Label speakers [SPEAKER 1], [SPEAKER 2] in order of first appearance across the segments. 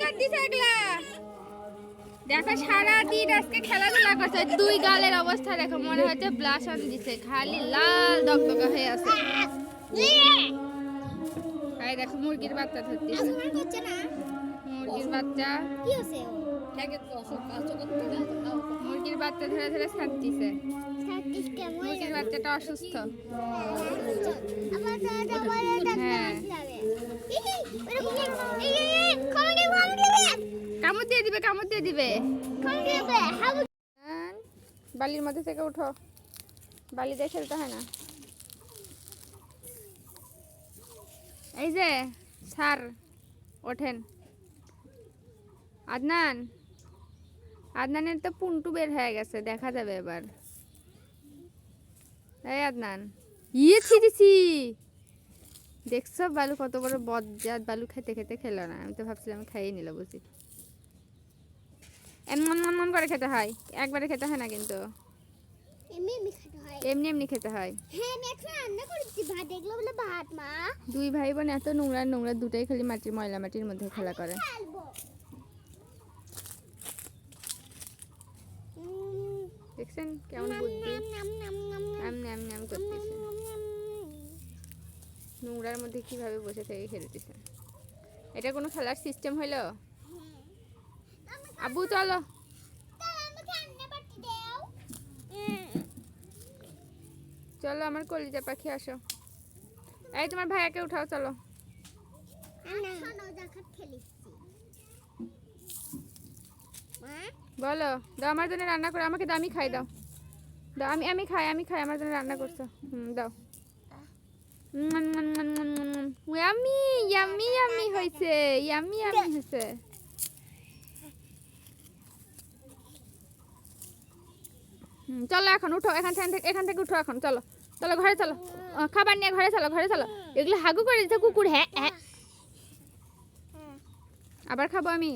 [SPEAKER 1] কাট দিছে এগুলা দেখো সারা দিন আজকে খেলাধুলা করছে। দুই গালের অবস্থা দেখো মনে হচ্ছে ব্লাশন দিছে। খালি লাল দগদগা হয়ে আছে। এই দেখো মুরগির বাচ্চা ধরতেছে। মুরগির বাচ্চা। মুরগির বাচ্চা ধরে ধরে ছাড়তিছে। মুরগির বাচ্চাটা অসুস্থ। হ্যাঁ দিবে কামড় দিয়ে দিবে। বালির মধ্যে থেকে উঠো। বালি দিয়ে খেলতে হয় না। এই যে স্যার ওঠেন। আদনান আদনানের তো পুন্টু বের হয়ে গেছে দেখা যাবে এবার। এই আদনান। ইয়ে ছিড়িছি দেখছ বালু কত বড় বজ্জাত বালু খেতে খেতে খেলো না। আমি তো ভাবছিলাম খাইয়ে নিল বুঝি। এমন মন করে খেতে হয়। একবারে খেতে হয় না কিন্তু। এমনি এমনি খেতে হয়। মা। দুই ভাই বোন এত নোংরা নোংরা দুটাই খালি মাটির ময়লা মাটির মধ্যে খেলা করে। দেখছেন কেমন বুদ্ধি? আম নাম নাম করতেছে। নোংরার মধ্যে কীভাবে বসে থেকে খেলতেছে? এটা কোনো খেলার সিস্টেম হইল? আবু চলো চলো আমার কলিজা পাখি আসো এই তোমার ভাইয়াকে উঠাও চলো বলো দাও আমার জন্য রান্না করে আমাকে দামি খাই দাও দাও আমি আমি খাই আমি খাই আমার জন্য রান্না করছ হুম দাও ইয়ামি ইয়ামি ইয়ামি হয়েছে ইয়ামি ইয়ামি হয়েছে চলো এখন, উঠো, এখান থেকে এখান থেকে উঠো এখন, চলো। চলো, ঘরে চলো। খাবার নিয়ে ঘরে চলো ঘরে চলো। এগুলো হাগু করে দিচ্ছে কুকুর হ্যাঁ হ্যাঁ। আবার খাব আমি।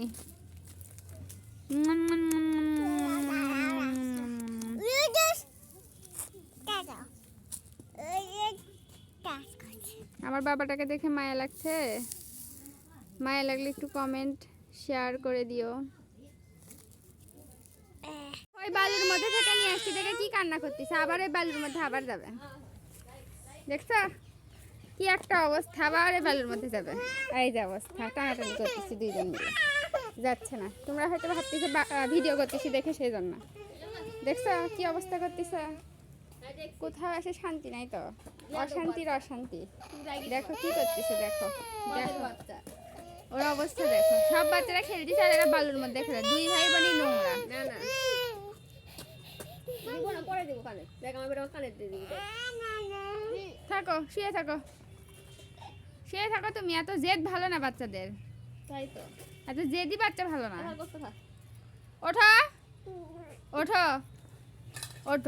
[SPEAKER 1] আমার বাবাটাকে দেখে মায়া লাগছে। মায়া লাগলে একটু কমেন্ট শেয়ার করে দিও। ওই বালুর মধ্যে থেকে নিয়ে আসছি, দেখে কি কান্না করতেছে। আবার ওই বালুর মধ্যে আবার যাবে। দেখছ? কি একটা অবস্থা, আবার এই বালুর মধ্যে যাবে। এই যে অবস্থা, টানাটানি করতেছি দুইজন মিলে। যাচ্ছে না। তোমরা হয়তো ভাবতেছো ভিডিও করতেছি দেখে সেই জন্য দেখছ কি অবস্থা করতেছে? কোথাও এসে শান্তি নাই তো? অশান্তির অশান্তি। দেখো কি করতেছে, দেখো। দেখো। ওর অবস্থা দেখো। সব বাচ্চারা খেলতেছে আর এরা বালুর মধ্যে খেলে। দুই ভাই
[SPEAKER 2] দিব না কানে। দেখ আমার বেটা কানে দিয়ে দিবি
[SPEAKER 1] থাকো শুয়ে থাকো। শুয়ে থাকো তুমি এত জেদ ভালো না বাচ্চাদের।
[SPEAKER 2] তাই তো।
[SPEAKER 1] এত জেদি বাচ্চা ভালো না। ওঠো ওঠো ওঠো।